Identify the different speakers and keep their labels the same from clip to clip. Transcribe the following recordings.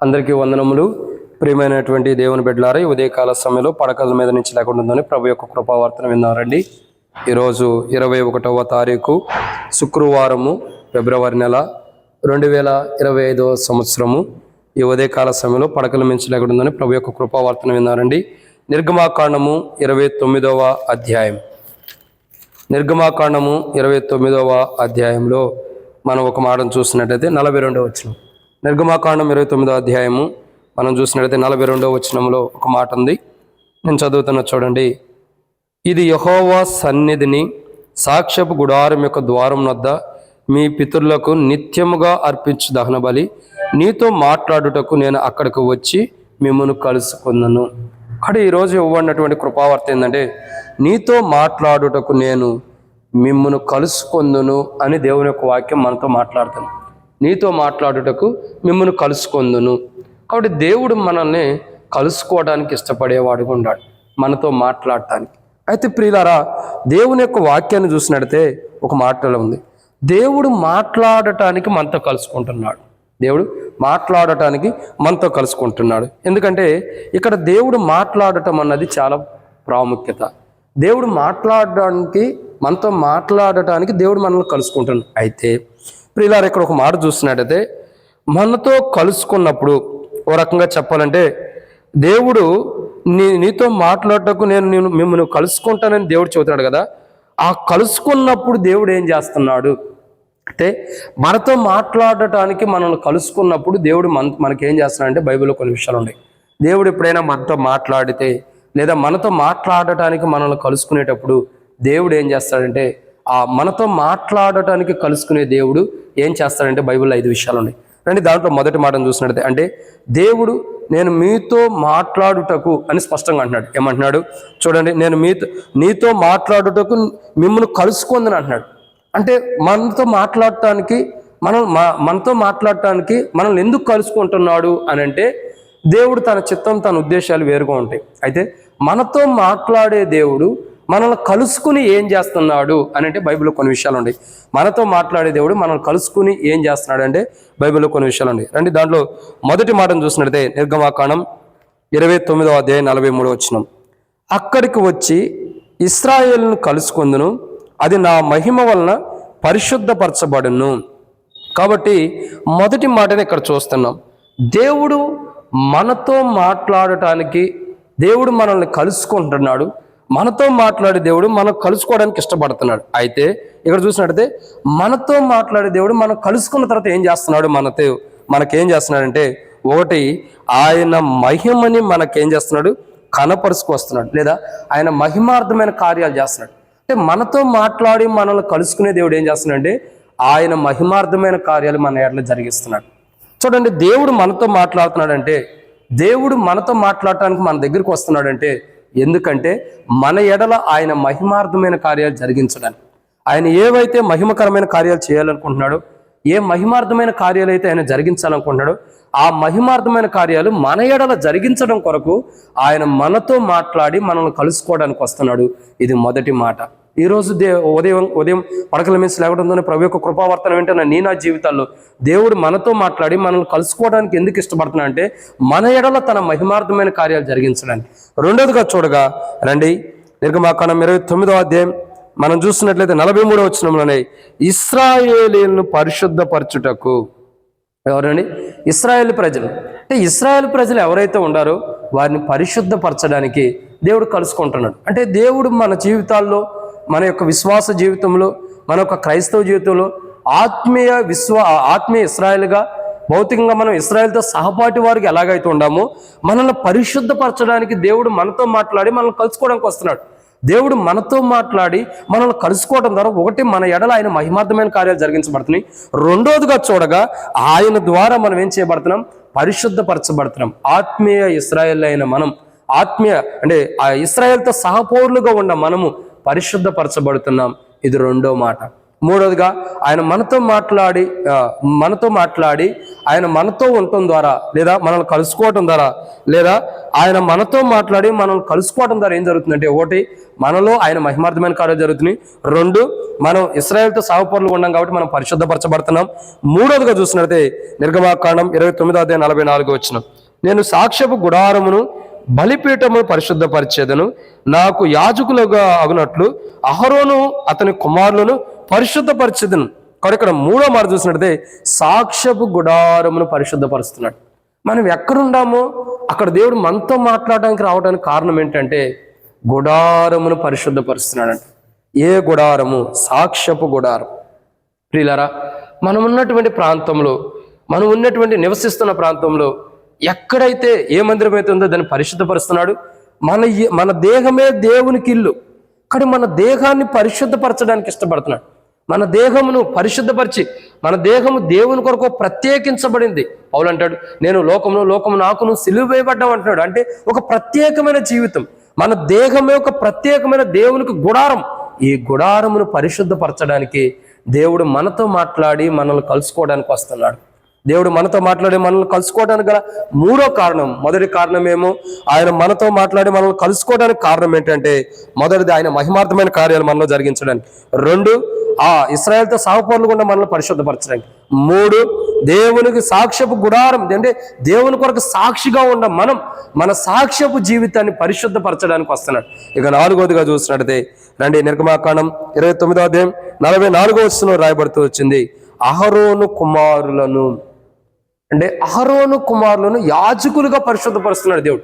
Speaker 1: అందరికీ వందనములు. ప్రియమైనటువంటి దేవుని బిడ్డలారా ఉదయకాల సమయంలో పడకల మీద నుంచి లేకుండా ఉందని ప్రభు యొక్క కృపావార్తన విన్నారండి. ఈరోజు ఇరవై ఒకటవ తారీఖు శుక్రవారము ఫిబ్రవరి నెల రెండు వేల ఇరవై ఐదవ సంవత్సరము. ఈ ఉదయకాల సమయంలో పడకల మించి లేకుండా ఉందని ప్రభు యొక్క కృపావార్తన విన్నారండి. నిర్గమాకాండము ఇరవై తొమ్మిదవ అధ్యాయం. నిర్గమాకాండము ఇరవై తొమ్మిదవ అధ్యాయంలో మనం ఒక మాటను చూసినట్టయితే నలభై రెండవ వచ్చినాం నిర్గమాకాండం ఇరవై తొమ్మిదో అధ్యాయము. మనం చూసినట్లయితే నలభై రెండవ వచనంలో ఒక మాట ఉంది. నేను చదువుతున్న చూడండి. ఇది యహోవా సన్నిధిని సాక్ష్యపు గుడారం యొక్క ద్వారం వద్ద మీ పితరులకు నిత్యముగా అర్పించు దహనబలి నీతో మాట్లాడుటకు నేను అక్కడికి వచ్చి మిమ్మల్ని కలుసుకున్నాను. అక్కడ ఈరోజు ఇవ్వబడినటువంటి కృపావార్త ఏంటంటే నీతో మాట్లాడుటకు నేను మిమ్మను కలుసుకొందును అని దేవుని యొక్క వాక్యం మనతో మాట్లాడుతాను నీతో మాట్లాడుటకు మిమ్మల్ని కలుసుకొందును. కాబట్టి దేవుడు మనల్ని కలుసుకోవడానికి ఇష్టపడేవాడుగా ఉన్నాడు మనతో మాట్లాడటానికి. అయితే ప్రియులారా దేవుని యొక్క వాక్యాన్ని చూసినట్టయితే ఒక మాటలో ఉంది. దేవుడు మాట్లాడటానికి మనతో కలుసుకుంటున్నాడు. దేవుడు మాట్లాడటానికి మనతో కలుసుకుంటున్నాడు. ఎందుకంటే ఇక్కడ దేవుడు మాట్లాడటం అన్నది చాలా ప్రాముఖ్యత. దేవుడు మాట్లాడడానికి మనతో మాట్లాడటానికి దేవుడు మనల్ని కలుసుకుంటున్నాడు. అయితే ప్రియులారు ఇక్కడ ఒక మాట చూసినట్టయితే మనతో కలుసుకున్నప్పుడు ఓ రకంగా చెప్పాలంటే దేవుడు నీ నీతో మాట్లాడటకు నేను నేను మిమ్మల్ని కలుసుకుంటానని దేవుడు చెబుతున్నాడు కదా. ఆ కలుసుకున్నప్పుడు దేవుడు ఏం చేస్తున్నాడు? అంటే మనతో మాట్లాడటానికి మనల్ని కలుసుకున్నప్పుడు దేవుడు మన మనకేం చేస్తున్నాడంటే బైబిల్లో కొన్ని విషయాలు ఉన్నాయి. దేవుడు ఎప్పుడైనా మనతో మాట్లాడితే లేదా మనతో మాట్లాడటానికి మనల్ని కలుసుకునేటప్పుడు దేవుడు ఏం చేస్తాడంటే ఆ మనతో మాట్లాడటానికి కలుసుకునే దేవుడు ఏం చేస్తాడంటే బైబిల్లో ఐదు విషయాలు ఉన్నాయి రండి దాంట్లో మొదటి మాటను చూసినట్టే అంటే దేవుడు నేను మీతో మాట్లాడుటకు అని స్పష్టంగా అంటున్నాడు. ఏమంటున్నాడు? చూడండి నేను మీతో నీతో మాట్లాడుటకు మిమ్మల్ని కలుసుకుందని అంటున్నాడు. అంటే మనతో మాట్లాడటానికి మనం మనతో మాట్లాడటానికి మనల్ని ఎందుకు కలుసుకుంటున్నాడు అని అంటే దేవుడు తన చిత్తం తన ఉద్దేశాలు వేరుగా ఉంటాయి. అయితే మనతో మాట్లాడే దేవుడు మనల్ని కలుసుకుని ఏం చేస్తున్నాడు అని అంటే బైబిల్లో కొన్ని విషయాలు ఉన్నాయి మనతో మాట్లాడే దేవుడు మనల్ని కలుసుకుని ఏం చేస్తున్నాడు అంటే బైబిల్లో కొన్ని విషయాలు ఉన్నాయి రండి దాంట్లో మొదటి మాటను చూసినట్టే నిర్గమాకాండం ఇరవై తొమ్మిదవ అధ్యాయం నలభై మూడో వచ్చినం అక్కడికి వచ్చి ఇస్రాయేల్ను కలుసుకుందును అది నా మహిమ వలన పరిశుద్ధపరచబడును. కాబట్టి మొదటి మాటని ఇక్కడ చూస్తున్నాం. దేవుడు మనతో మాట్లాడటానికి దేవుడు మనల్ని కలుసుకుంటున్నాడు. మనతో మాట్లాడే దేవుడు మనం కలుసుకోవడానికి ఇష్టపడుతున్నాడు. అయితే ఇక్కడ చూసినట్టయితే మనతో మాట్లాడే దేవుడు మనం కలుసుకున్న తర్వాత ఏం చేస్తున్నాడు మనతో మనకేం చేస్తున్నాడంటే ఒకటి ఆయన మహిమని మనకేం చేస్తున్నాడు? కనపరుచుకొస్తున్నాడు. లేదా ఆయన మహిమార్థమైన కార్యాలు చేస్తున్నాడు. అంటే మనతో మాట్లాడి మనల్ని కలుసుకునే దేవుడు ఏం చేస్తున్నాడంటే ఆయన మహిమార్థమైన కార్యాలు మన ఏడలో జరిగిస్తున్నాడు. చూడండి దేవుడు మనతో మాట్లాడుతున్నాడంటే దేవుడు మనతో మాట్లాడటానికి మన దగ్గరికి వస్తున్నాడంటే ఎందుకంటే మన ఎడల ఆయన మహిమార్థమైన కార్యాలు జరిగించడానికి. ఆయన ఏవైతే మహిమకరమైన కార్యాలు చేయాలనుకుంటున్నాడో ఏ మహిమార్థమైన కార్యాలు అయితే ఆయన జరిగించాలనుకుంటున్నాడో ఆ మహిమార్థమైన కార్యాలు మన ఎడల జరిగించడం కొరకు ఆయన మనతో మాట్లాడి మనల్ని కలుసుకోవడానికి వస్తున్నాడు. ఇది మొదటి మాట. ఈరోజు దే ఉదయం ఉదయం పడకల మీద లేవడంతోనే ప్రభు యొక్క కృపావర్తన వెంటనే నీ నా జీవితాల్లో దేవుడు మనతో మాట్లాడి మనల్ని కలుసుకోవడానికి ఎందుకు ఇష్టపడుతున్నా అంటే మన ఎడల తన మహిమార్థమైన కార్యాలు జరిగించడానికి. రెండోదిగా చూడగా రండి నిర్గమాకాండం ఇరవై తొమ్మిదో అధ్యాయం మనం చూస్తున్నట్లయితే నలభై మూడో వచ్చినంలోనే ఇస్రాయేలీలను పరిశుద్ధపరచుటకు. ఎవరండి? ఇస్రాయేల్ ప్రజలు. అంటే ఇస్రాయేల్ ప్రజలు ఎవరైతే ఉండారో వారిని పరిశుద్ధపరచడానికి దేవుడు కలుసుకుంటున్నాడు. అంటే దేవుడు మన జీవితాల్లో మన యొక్క విశ్వాస జీవితంలో మన యొక్క క్రైస్తవ జీవితంలో ఆత్మీయ విశ్వ ఆత్మీయ ఇస్రాయల్గా భౌతికంగా మనం ఇస్రాయల్తో సహపాటి వారికి ఎలాగైతే ఉండామో మనల్ని పరిశుద్ధపరచడానికి దేవుడు మనతో మాట్లాడి మనల్ని కలుసుకోవడానికి వస్తున్నాడు. దేవుడు మనతో మాట్లాడి మనల్ని కలుసుకోవడం ద్వారా ఒకటి మన ఎడల ఆయన మహిమార్థమైన కార్యాలు జరిగించబడుతున్నాయి. రెండోదిగా చూడగా ఆయన ద్వారా మనం ఏం చేయబడుతున్నాం? పరిశుద్ధపరచబడుతున్నాం. ఆత్మీయ ఇస్రాయల్ అయిన మనం ఆత్మీయ అంటే ఆ ఇస్రాయల్తో సహపౌరులుగా ఉన్న మనము పరిశుద్ధపరచబడుతున్నాం. ఇది రెండో మాట. మూడోదిగా ఆయన మనతో మాట్లాడి మనతో మాట్లాడి ఆయన మనతో ఉండటం ద్వారా లేదా మనల్ని కలుసుకోవటం ద్వారా లేదా ఆయన మనతో మాట్లాడి మనల్ని కలుసుకోవటం ద్వారా ఏం జరుగుతుందంటే ఒకటి మనలో ఆయన మహిమార్థమైన కార్యాలు జరుగుతున్నాయి. రెండు మనం ఇస్రాయల్తో సాగుపరులు ఉన్నాం కాబట్టి మనం పరిశుద్ధపరచబడుతున్నాం. మూడోదిగా చూసినట్లయితే నిర్గమాకాండం ఇరవై తొమ్మిదో నలభై నాలుగు వచ్చిన నేను సాక్ష్యపు గుడారమును బలిపీఠము పరిశుద్ధపరిచేదను. నాకు యాజకులుగా అగునట్లు అహరోను అతని కుమారులను పరిశుద్ధపరిచేదను. కాబట్టి ఇక్కడ మూడో మాట చూసినట్టే సాక్ష్యపు గుడారమును పరిశుద్ధపరుస్తున్నాడు. మనం ఎక్కడుండామో అక్కడ దేవుడు మనతో మాట్లాడడానికి రావడానికి కారణం ఏంటంటే గుడారమును పరిశుద్ధపరుస్తున్నాడంట. ఏ గుడారము? సాక్ష్యపు గుడారం. ప్రియులరా మనం ఉన్నటువంటి ప్రాంతంలో మనం ఉన్నటువంటి నివసిస్తున్న ప్రాంతంలో ఎక్కడైతే ఏ మందిరం అయితే ఉందో దాన్ని పరిశుద్ధపరుస్తున్నాడు. మన మన దేహమే దేవునికి ఇల్లు. కానీ మన దేహాన్ని పరిశుద్ధపరచడానికి ఇష్టపడుతున్నాడు. మన దేహమును పరిశుద్ధపరిచి మన దేహము దేవుని కొరకు ప్రత్యేకించబడింది. పౌలు అంటాడు నేను లోకమును లోకము నాకును సిలువేయబడ్డం అంటున్నాడు. అంటే ఒక ప్రత్యేకమైన జీవితం. మన దేహమే ఒక ప్రత్యేకమైన దేవునికి గుడారం. ఈ గుడారమును పరిశుద్ధపరచడానికి దేవుడు మనతో మాట్లాడి మనల్ని కలుసుకోవడానికి వస్తున్నాడు. దేవుడు మనతో మాట్లాడి మనల్ని కలుసుకోవడానికి గల మూడో కారణం మొదటి కారణం ఏమో ఆయన మనతో మాట్లాడి మనల్ని కలుసుకోవడానికి కారణం ఏంటంటే మొదటిది ఆయన మహిమార్థమైన కార్యాలు మనలో జరిగించడానికి. రెండు ఆ ఇస్రాయల్తో సాగుపరులు కూడా మనల్ని పరిశుద్ధపరచడానికి. మూడు దేవునికి సాక్ష్యపు గుడారం అంటే దేవుని కొరకు సాక్షిగా ఉన్న మనం మన సాక్ష్యపు జీవితాన్ని పరిశుద్ధపరచడానికి వస్తున్నాడు. ఇక నాలుగోదిగా చూసినట్టయితే రండి నిర్గమాకాండం ఇరవై తొమ్మిదో అధ్యాయం నలభై నాలుగో వస్తున్న రాయబడుతూ వచ్చింది. అహరోను కుమారులను అంటే అహరోను కుమారులను యాజకులుగా పరిశుద్ధపరుస్తున్నాడు దేవుడు.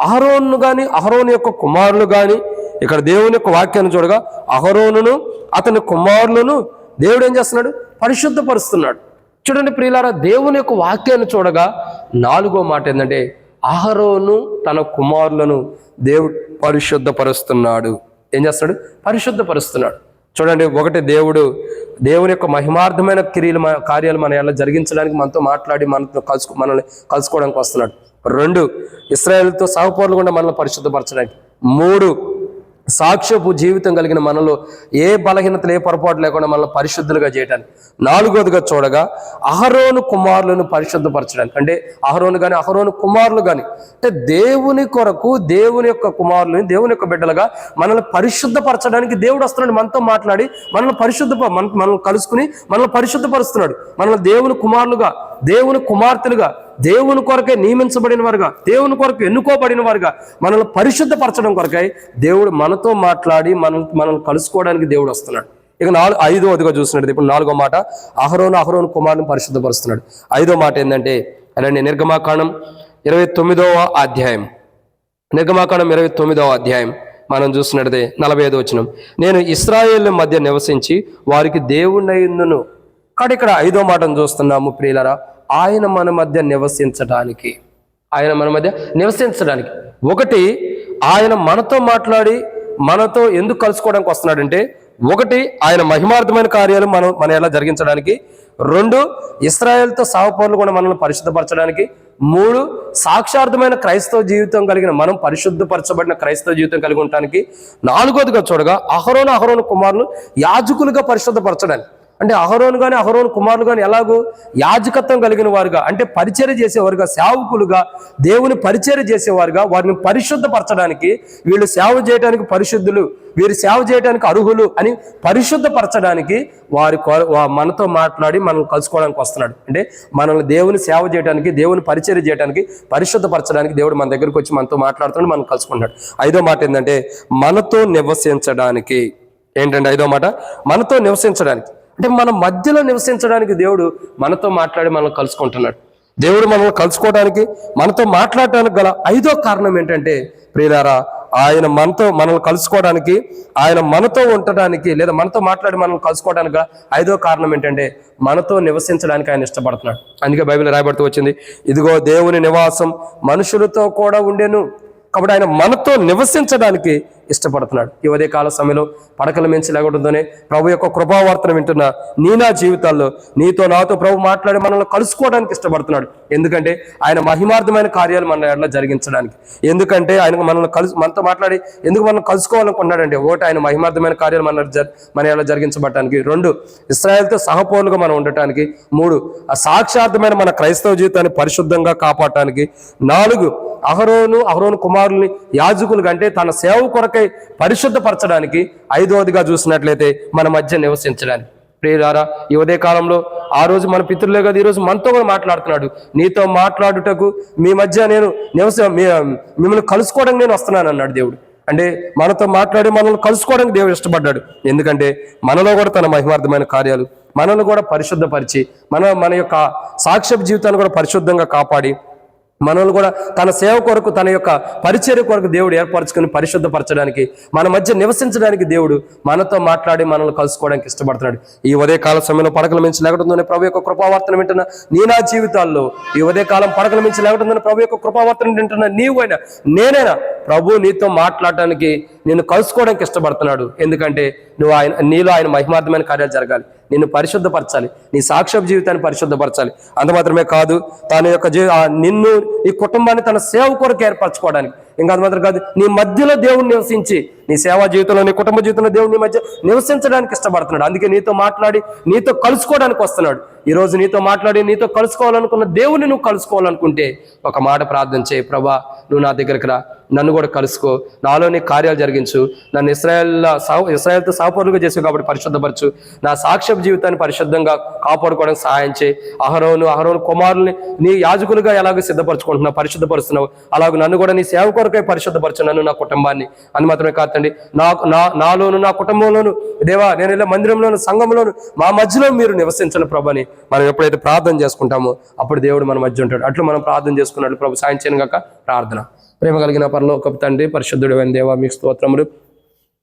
Speaker 1: అహరోను గాని అహరోను యొక్క కుమారులు గాని ఇక్కడ దేవుని యొక్క వాక్యాన్ని చూడగా అహరోనును అతని కుమారులను దేవుడు ఏం చేస్తున్నాడు? పరిశుద్ధపరుస్తున్నాడు. చూడండి ప్రియులారా దేవుని యొక్క వాక్యాన్ని చూడగా నాలుగో మాట ఏంటంటే అహరోను తన కుమారులను దేవుడు పరిశుద్ధపరుస్తున్నాడు. ఏం చేస్తున్నాడు? పరిశుద్ధపరుస్తున్నాడు. చూడండి ఒకటి దేవుడు దేవుని యొక్క మహిమార్థమైన క్రియలు మన కార్యాలు మన ఎలా జరిగించడానికి మనతో మాట్లాడి మనతో కలుసు మనల్ని కలుసుకోవడానికి వస్తున్నాడు. రెండు ఇస్రాయేల్తో సాగుపోర్లు కూడా మనల్ని పరిశుద్ధపరచడానికి. మూడు సాక్ష్యపు జీవితం కలిగిన మనలో ఏ బలహీనతలు ఏ పొరపాటు లేకుండా మనల్ని పరిశుద్ధులుగా చేయడానికి నాలుగోదిగా చూడగా అహరోను కుమారులను పరిశుద్ధపరచడానికి. అంటే అహరోను కానీ అహరోను కుమారులు కానీ అంటే దేవుని కొరకు దేవుని యొక్క కుమారులని దేవుని యొక్క బిడ్డలుగా మనల్ని పరిశుద్ధపరచడానికి దేవుడు వస్తున్నాడు. మనతో మాట్లాడి మనల్ని పరిశుద్ధ మన మనల్ని కలుసుకుని మనల్ని పరిశుద్ధపరుస్తున్నాడు. మనల్ని దేవుని కుమారులుగా దేవుని కుమార్తెలుగా దేవుని కొరకే నియమించబడిన వారుగా దేవుని కొరకు ఎన్నుకోబడిన వారుగా మనల్ని పరిశుద్ధపరచడం కొరకై దేవుడు మనతో మాట్లాడి మనం మనల్ని కలుసుకోవడానికి దేవుడు వస్తున్నాడు. ఇక నాలుగు ఐదోదిగా చూస్తున్నాడు. ఇప్పుడు నాలుగో మాట అహరోను అహరోను కుమారుని పరిశుద్ధపరుస్తున్నాడు. ఐదో మాట ఏంటంటే అలాంటి నిర్గమాకాండం ఇరవై తొమ్మిదవ అధ్యాయం. నిర్గమాకాండం ఇరవై తొమ్మిదవ అధ్యాయం. మనం చూసినట్టే నలభై ఐదు వచ్చినం నేను ఇస్రాయేల్ మధ్య నివసించి వారికి దేవుడైందును కానీ ఇక్కడ ఐదో మాటను చూస్తున్నాము ప్రియులరా. ఆయన మన మధ్య నివసించడానికి. ఆయన మన మధ్య నివసించడానికి. ఒకటి ఆయన మనతో మాట్లాడి మనతో ఎందుకు కలుసుకోవడానికి వస్తున్నాడంటే ఒకటి ఆయన మహిమార్థమైన కార్యాలు మనం మన ఎలా జరిగించడానికి. రెండు ఇస్రాయల్తో సహపౌరులు కూడా మనల్ని పరిశుద్ధపరచడానికి. మూడు సాక్షార్థమైన క్రైస్తవ జీవితం కలిగిన మనం పరిశుద్ధపరచబడిన క్రైస్తవ జీవితం కలిగి ఉండటానికి. నాలుగోదిగా చూడగా అహరోను అహరోను కుమారులు యాజకులుగా పరిశుద్ధపరచడానికి. అంటే అహరోను కానీ అహరోను కుమారులు కానీ ఎలాగో యాజకత్వం కలిగిన వారుగా అంటే పరిచర్య చేసేవారుగా సేవకులుగా దేవుని పరిచర్య చేసేవారుగా వారిని పరిశుద్ధపరచడానికి వీళ్ళు సేవ చేయడానికి పరిశుద్ధులు వీరు సేవ చేయడానికి అర్హులు అని పరిశుద్ధపరచడానికి వారి మనతో మాట్లాడి మనం కలుసుకోవడానికి వస్తున్నాడు. అంటే మనల్ని దేవుని సేవ చేయడానికి దేవుని పరిచర్య చేయడానికి పరిశుద్ధపరచడానికి దేవుడు మన దగ్గరికి వచ్చి మనతో మాట్లాడుతున్నాడు మనం కలుసుకున్నాడు ఐదో మాట ఏంటంటే మనతో నివసించడానికి ఏంటంటే ఐదో మాట? మనతో నివసించడానికి. అంటే మన మధ్యలో నివసించడానికి దేవుడు మనతో మాట్లాడి మనల్ని కలుసుకుంటున్నాడు. దేవుడు మనల్ని కలుసుకోవడానికి మనతో మాట్లాడటానికి గల ఐదో కారణం ఏంటంటే ప్రియులారా ఆయన మనతో మనల్ని కలుసుకోవడానికి ఆయన మనతో ఉండటానికి లేదా మనతో మాట్లాడి మనల్ని కలుసుకోవడానికి గల ఐదో కారణం ఏంటంటే మనతో నివసించడానికి ఆయన ఇష్టపడుతున్నాడు. అందుకే బైబిల్ రాయబడుతూ వచ్చింది ఇదిగో దేవుని నివాసం మనుషులతో కూడా ఉండేను. కాబట్టి ఆయన మనతో నివసించడానికి ఇష్టపడుతున్నాడు. ఈ కాల సమయంలో పడకల మించి లేకుండానే ప్రభు యొక్క కృపావార్తను వింటున్న నీ నా జీవితాల్లో నీతో నాతో ప్రభు మాట్లాడి మనల్ని కలుసుకోవడానికి ఇష్టపడుతున్నాడు. ఎందుకంటే ఆయన మహిమార్థమైన కార్యాలు మన ఎడలో జరిగించడానికి. ఎందుకంటే ఆయన మనల్ని కలుసు మనతో మాట్లాడి ఎందుకు మనం కలుసుకోవాలనుకున్నాడంటే ఒకటి ఆయన మహిమార్థమైన కార్యాలు మన జ- మన ఎడల జరిగించబడటానికి. రెండు ఇస్రాయల్తో సహపోలుగా మనం ఉండటానికి. మూడు సాక్షార్థమైన మన క్రైస్తవ జీవితాన్ని పరిశుద్ధంగా కాపాడటానికి. నాలుగు అహరోను అహరోను కుమారుల్ని యాజకులు కంటే తన సేవ కొరకై పరిశుద్ధపరచడానికి ఐదవదిగా చూసినట్లయితే మన మధ్య నివసించడానికి. ప్రియులారా ఈ ఉదయ కాలంలో ఆ రోజు మన పితృలే కదా ఈరోజు మనతో కూడా మాట్లాడుతున్నాడు. నీతో మాట్లాడుటకు మీ మధ్య నేను నివస మిమ్మల్ని కలుసుకోవడానికి నేను వస్తున్నాను అన్నాడు దేవుడు. అంటే మనతో మాట్లాడి మనల్ని కలుసుకోవడానికి దేవుడు ఇష్టపడ్డాడు. ఎందుకంటే మనలో కూడా తన మహిమార్థమైన కార్యాలు మనల్ని కూడా పరిశుద్ధపరిచి మన మన యొక్క సాక్ష్య జీవితాన్ని కూడా పరిశుద్ధంగా కాపాడి మనల్ని కూడా తన సేవ కొరకు తన యొక్క పరిచర్య కొరకు దేవుడు ఏర్పరచుకొని పరిశుద్ధపరచడానికి మన మధ్య నివసించడానికి దేవుడు మనతో మాట్లాడి మనల్ని కలుసుకోవడానికి ఇష్టపడుతున్నాడు. ఈ ఉదయ కాల సమయంలో పడకల మించి లేకటుందని ప్రభు యొక్క కృపావర్తన వింటున్న నీ నా జీవితాల్లో ఈ ఉదయ కాలం పడకల మించి లేకటుందని ప్రభు యొక్క కృపావర్తన వింటున్న నీవైనా నేనైనా ప్రభు నీతో మాట్లాడటానికి నిన్ను కలుసుకోవడానికి ఇష్టపడుతున్నాడు. ఎందుకంటే నువ్వు ఆయన నీలో ఆయన మహిమార్థమైన కార్యాలు జరగాలి. నిన్ను పరిశుద్ధపరచాలి. నీ సాక్ష్య జీవితాన్ని పరిశుద్ధపరచాలి. అంత మాత్రమే కాదు తన యొక్క జీ నిన్ను ఈ కుటుంబాన్ని తన సేవ కొరకు ఏర్పరచుకోవడానికి ఇంకా అది మాత్రం కాదు నీ మధ్యలో దేవుడు నివసించి నీ సేవా జీవితంలో నీ కుటుంబ జీవితంలో దేవుడు నీ మధ్య నివసించడానికి ఇష్టపడుతున్నాడు. అందుకే నీతో మాట్లాడి నీతో కలుసుకోవడానికి వస్తున్నాడు. ఈ రోజు నీతో మాట్లాడి నీతో కలుసుకోవాలనుకున్న దేవుని నువ్వు కలుసుకోవాలనుకుంటే ఒక మాట ప్రార్థన చేయి. ప్రభా నువ్వు నా దగ్గరికి రా. నన్ను కూడా కలుసుకో. నాలో నీ కార్యాలు జరిగించు. నన్ను ఇస్రాయల్ ఇస్రాయల్తో సహపరులుగా చేసావు కాబట్టి పరిశుద్ధపరచు. నా సాక్ష్య జీవితాన్ని పరిశుద్ధంగా కాపాడుకోవడానికి సహాయం చేయి. అహరోను అహరోను కుమారుల్ని నీ యాజకులుగా ఎలాగో సిద్ధపరచుకుంటున్నావు పరిశుద్ధపరుస్తున్నావు. అలాగే నన్ను కూడా నీ సేవకు కొరకై పరిశుద్ధపరచు నన్ను నా కుటుంబాన్ని. అని మాత్రమే కాదండి నా నా నాలోను నా కుటుంబంలోను దేవా నేను ఇలా మందిరంలోను సంఘంలోను మా మధ్యలో మీరు నివసించిన ప్రభని. మనం ఎప్పుడైతే ప్రార్థన చేసుకుంటామో అప్పుడు దేవుడు మన మధ్య ఉంటాడు. అట్లు మనం ప్రార్థన చేసుకున్నట్లు ప్రభు సాయం చేయను గాక ప్రార్థన. ప్రేమ కలిగిన పరలోకపు తండ్రి పరిశుద్ధుడు దేవా మీకు స్తోత్రములు.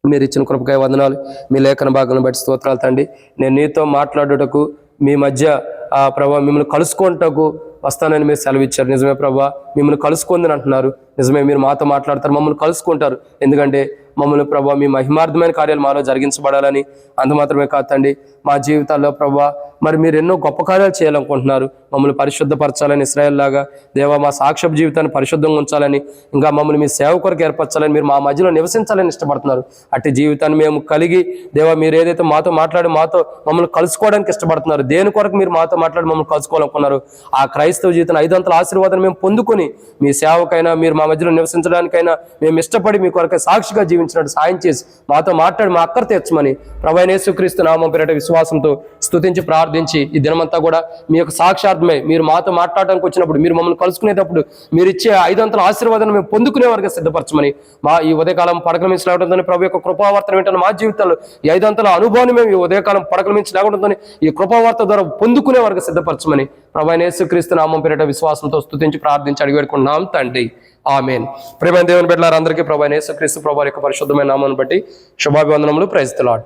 Speaker 1: మీరు ఇచ్చిన కృపకాయ వందనాలు మీ లేఖన భాగం బట్టి స్తోత్రాలు తండ్రి. నేను నీతో మాట్లాడుటకు మీ మధ్య ఆ ప్రభా మిమ్మల్ని కలుసుకుంటకు వస్తానని మీరు సెలవు ఇచ్చారు నిజమే ప్రభా మిమ్మల్ని కలుసుకుందని అంటున్నారు. నిజమే మీరు మాతో మాట్లాడతారు మమ్మల్ని కలుసుకుంటారు. ఎందుకంటే మమ్మల్ని ప్రభా మీ మహిమార్థమైన కార్యాలు మాలో జరిగించబడాలని అంత మాత్రమే కాదు తండ్రి మా జీవితాల్లో ప్రభా మరి మీరు ఎన్నో గొప్ప కార్యాలు చేయాలనుకుంటున్నారు. మమ్మల్ని పరిశుద్ధపరచాలని ఇస్రాయల్ లాగా దేవా మా సాక్ష్య జీవితాన్ని పరిశుద్ధంగా ఉంచాలని ఇంకా మమ్మల్ని మీ సేవ కొరకు ఏర్పరచాలని మీరు మా మధ్యలో నివసించాలని ఇష్టపడుతున్నారు. అట్టి జీవితాన్ని మేము కలిగి దేవా మీరు ఏదైతే మాతో మాట్లాడి మాతో మమ్మల్ని కలుసుకోవడానికి ఇష్టపడుతున్నారు దేని కొరకు మీరు మాతో మాట్లాడి మమ్మల్ని కలుసుకోవాలనుకున్నారు ఆ క్రైస్తవ జీవితం ఐదంతల ఆశీర్వాదం మేము పొందుకొని మీ సేవకైనా మీరు మా మధ్యలో నివసించడానికైనా మేము ఇష్టపడి మీ కొరకు సాక్షిగా జీవించినట్టు సాయం చేసి మాతో మాట్లాడి మా అక్కర తెచ్చమని ప్రభైనేసుక్రీస్తు నామం పేరిట విశ్వాసంతో స్థుతించి ప్రార్థించి ఈ దినమంతా కూడా మీ యొక్క సాక్షార్థమే మీరు మాతో మాట్లాడడానికి వచ్చినప్పుడు మీరు మమ్మల్ని కలుసుకునేటప్పుడు మీరు ఇచ్చే ఐదంతల ఆశీర్వాదాన్ని మేము పొందుకునే వారికి సిద్ధపరచమని మా ఈ ఉదయకాలం పడకల మించి ప్రభు యొక్క కృపావార్తను వింటాను మా జీవితంలో ఈ ఐదంతల అనుభవాన్ని మేము ఈ ఉదయకాలం పడకల మించి ఈ కృపావార్త ద్వారా పొందుకునే వారికి సిద్ధపరచమని ప్రభు యేసుక్రీస్తు నామం పేరిట విశ్వాసంతో స్తుతించి ప్రార్థించి అడిగి పెట్టుకుంటున్నాం తండ్రి. ఆమెన్. ప్రేమ దేవుని బిడ్డలారందరికీ ప్రభా నేసు క్రీస్తు ప్రభా యొక్క పరిశుద్ధమైన నామాన్ని బట్టి శుభాభివందనములు. Praise lot